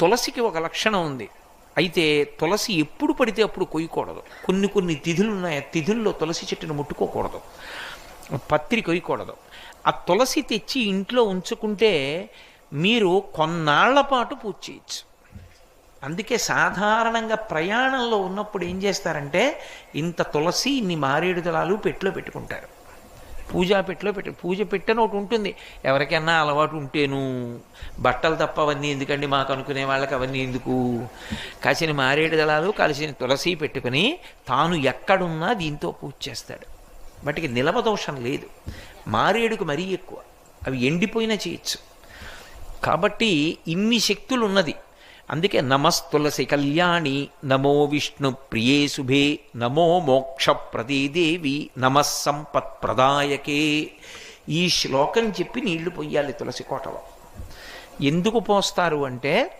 తులసికి ఒక లక్షణం ఉంది. అయితే తులసి ఎప్పుడు పడితే అప్పుడు కొయ్యకూడదు. కొన్ని కొన్ని తిథులు ఉన్నాయి ఆ తిథుల్లో తులసి చెట్టును ముట్టుకోకూడదు. పత్రి కొయ్యకూడదు. ఆ తులసి తెచ్చి ఇంట్లో ఉంచుకుంటే మీరు కొన్నాళ్ళ పాటు పూజ చేయొచ్చు. అందుకే సాధారణంగా ప్రయాణంలో ఉన్నప్పుడు ఏం చేస్తారంటే ఇంత తులసి ఇన్ని మారేడు దళాలు పెట్టులో పెట్టుకుంటారు. పూజా పెట్టిలో పెట్టు పూజ పెట్టని ఒకటి ఉంటుంది. ఎవరికైనా అలవాటు ఉంటేను. బట్టలు తప్ప అవన్నీ ఎందుకండి మాకు అనుకునే వాళ్ళకి అవన్నీ ఎందుకు? కాసిన మారేడు దళాలు కలిసిన తులసి పెట్టుకుని తాను ఎక్కడున్నా దీంతో పూజ చేస్తాడు. వాటికి నిలవదోషం లేదు. మారేడుకు మరీ ఎక్కువ. అవి ఎండిపోయినా చేయొచ్చు. కాబట్టి ఇన్ని శక్తులు ఉన్నది అందుకే నమస్తులసి కళ్యాణి నమో విష్ణు ప్రియే శుభే నమో మోక్ష ప్రదీదేవి నమస్సంపత్ సంపత్ ప్రదాయకే. ఈ శ్లోకం చెప్పి నీళ్ళు పొయ్యాలి తులసి కోటలో. ఎందుకు పోస్తారు అంటే